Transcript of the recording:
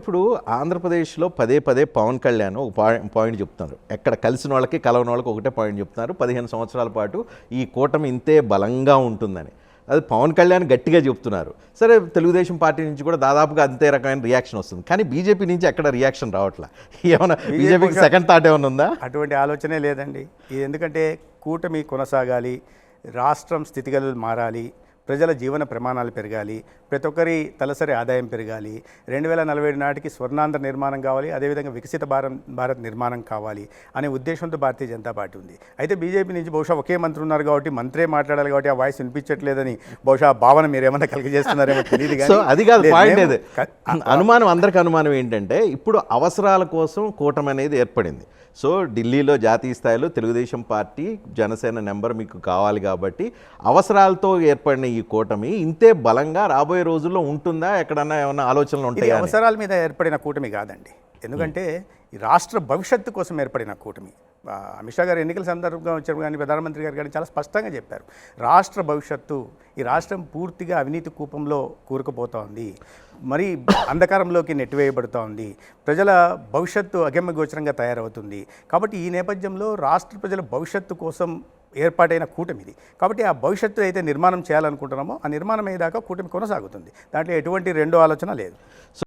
ఇప్పుడు ఆంధ్రప్రదేశ్లో పదే పదే పవన్ కళ్యాణ్ ఒక పాయి- పాయింట్ చెప్తున్నారు. ఎక్కడ కలిసిన వాళ్ళకి కలవని వాళ్ళకి ఒకటే పాయింట్ చెప్తున్నారు. పదిహేను సంవత్సరాల పాటు ఈ కూటమి ఇంతే బలంగా ఉంటుందని. అది పవన్ కళ్యాణ్ గట్టిగా చెప్తున్నారు. సరే తెలుగుదేశం పార్టీ నుంచి కూడా దాదాపుగా అంతే రకమైన రియాక్షన్ వస్తుంది. కానీ బీజేపీ నుంచి ఎక్కడ రియాక్షన్ రావట్లా? ఏమైనా బీజేపీకి సెకండ్ థాట్ ఏమైనా ఉందా? అటువంటి ఆలోచనే లేదండి. ఇది ఎందుకంటే కూటమి కొనసాగాలి రాష్ట్రం స్థితిగతులు మారాలి ప్రజల జీవన ప్రమాణాలు పెరగాలి ప్రతి ఒక్కరి తలసరి ఆదాయం పెరగాలి. రెండు వేల నలభై ఏడు నాటికి స్వర్ణాంధ్ర నిర్మాణం కావాలి అదేవిధంగా వికసిత భారత్ భారత్ నిర్మాణం కావాలి అనే ఉద్దేశంతో భారతీయ జనతా పార్టీ ఉంది. అయితే బీజేపీ నుంచి బహుశా ఒకే మంత్రి ఉన్నారు కాబట్టి మంత్రే మాట్లాడాలి కాబట్టి ఆ వాయిస్ వినిపించట్లేదని బహుశా భావన మీరు ఏమైనా కలిగజేస్తున్నారేమో తెలియదు సో అది కాదు పాయింట్ అనుమానం అందరికి అనుమానం ఏంటంటే ఇప్పుడు అవసరాల కోసం కూటమి అనేది ఏర్పడింది. సో ఢిల్లీలో జాతీయ స్థాయిలో తెలుగుదేశం పార్టీ జనసేన నెంబర్ మీకు కావాలి కాబట్టి అవసరాలతో ఏర్పడిన ఈ కూటమి ఇంతే బలంగా రాబోయే రోజుల్లో ఉంటుందా? ఎక్కడన్నా ఏమన్నా ఆలోచనలు ఉంటాయా? అవసరాల మీద ఏర్పడిన కూటమి కాదండి. ఎందుకంటే ఈ రాష్ట్ర భవిష్యత్తు కోసం ఏర్పడిన కూటమి. అమిత్ షా గారు ఎన్నికల సందర్భంగా వచ్చారు కానీ ప్రధానమంత్రి గారు కానీ చాలా స్పష్టంగా చెప్పారు. రాష్ట్ర భవిష్యత్తు ఈ రాష్ట్రం పూర్తిగా అవినీతి కూపంలో కూరుకుపోతోంది. మరి అంధకారంలోకి నెట్టివేయబడుతోంది. ప్రజల భవిష్యత్తు అగమ్య గోచరంగా తయారవుతుంది. కాబట్టి ఈ నేపథ్యంలో రాష్ట్ర ప్రజల భవిష్యత్తు కోసం ఏర్పాటైన కూటమి ఇది కాబట్టి ఆ భవిష్యత్తు అయితే నిర్మాణం చేయాలనుకుంటున్నామో ఆ నిర్మాణం అయ్యేదాకా కూటమి కొనసాగుతుంది. దాంట్లో ఎటువంటి రెండో ఆలోచన లేదు.